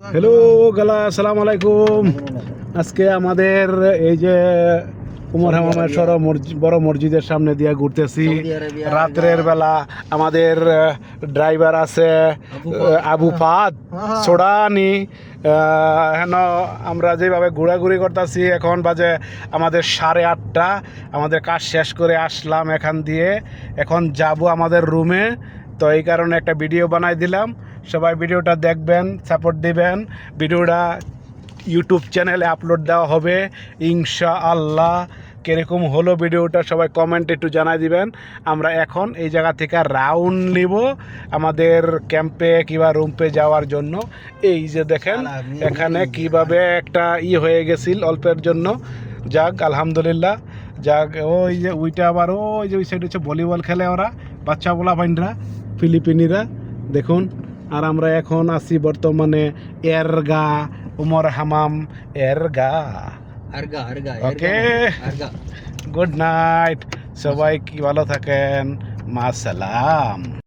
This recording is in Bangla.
হ্যালো গালা আসসালামু আলাইকুম আজকে আমাদের এই যে উমর হামামের সর বড় মসজিদের সামনে দিয়ে ঘুরতেছি। রাত্রের বেলা আমাদের ড্রাইভার আছে আবু ফাদ সোডানি হেন আমরা যেভাবে ঘোরাঘুরি করতেছি এখন বাজে আমাদের সাড়ে আটটা। আমাদের কাজ শেষ করে আসলাম এখান দিয়ে। এখন যাব আমাদের রুমে তো এই কারণে একটা ভিডিও বানাই দিলাম। সবাই ভিডিওটা দেখবেন সাপোর্ট দিবেন। ভিডিওটা ইউটিউব চ্যানেলে আপলোড দেওয়া হবে। ইনশা আল্লাহ কীরকম হলো ভিডিওটা সবাই কমেন্ট একটু জানাই দিবেন। আমরা এখন এই জায়গা থেকে রাউন্ড নিব আমাদের ক্যাম্পে কিংবা রুমপে যাওয়ার জন্য। এই যে দেখেন এখানে কীভাবে একটা ই হয়ে গেছিল অল্পের জন্য। যাক আলহামদুলিল্লাহ। যাক ওই যে ওইটা আবার ওই যে ওই সাইড হচ্ছে ভলিবল খেলে ওরা বাচ্চা বলা ভাইনরা ফিলিপিনিরা। দেখুন আর আমরা এখন আছি বর্তমানে এরগা উমর হামাম এরগা। আরগা আরগা ওকে গুড নাইট সবাই কি ভালো থাকেন? মা সালাম।